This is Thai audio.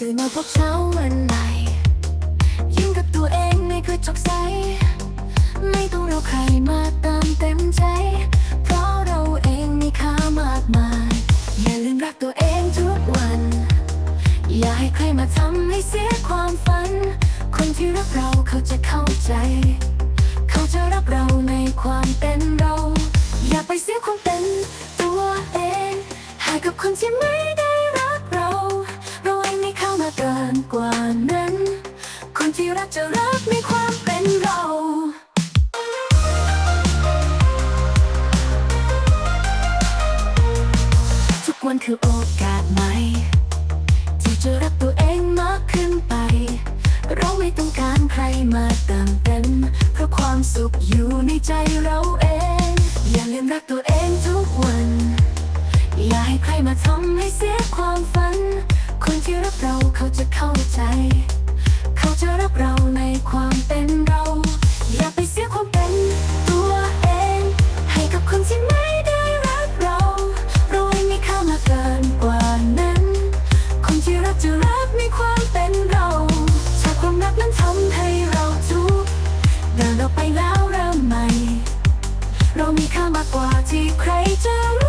ตื่นมาพบเช้าวันใหม่ยิ้มกับตัวเองในกระจกใส ไม่ต้องรอใครมาเติมเต็มใจ เพราะเราเองมีค่ามากมาย อย่าลืมรักตัวเองทุกวัน อย่าให้ใครมาทำให้เสียความฝัน คนที่รักเราเขาจะเข้าใจ เขาจะรักเราในความเป็นเรา อย่าไปเสียความเป็นตัวเองให้กับคนที่ไม่ได้ ที่รักจะรักในความเป็นเราทุกวันคือโอกาสใหม่ ที่จะรักตัวเองมากขึ้นไป เราไม่ต้องการใครมาเติมเต็มเพราะความสุขอยู่ในใจเราเอง อย่าลืมรักตัวเองทุกวัน อย่าให้ใครมาทำให้เสียความฝัน คนที่รักเราเขาจะเข้าใจ จะรักเราในความเป็นเรา อย่าไปเสียความเป็นตัวเอง ให้กับคนที่ไม่ได้รักเรา เราเองมีค่ามากเกินกว่านั้น คนที่รักจะรักในความเป็นเราถ้าความรักนั้นทำให้เราทุกข์เดินออกไปแล้วเริ่มใหม่ เรามีค่ามากกว่าที่ใครจะ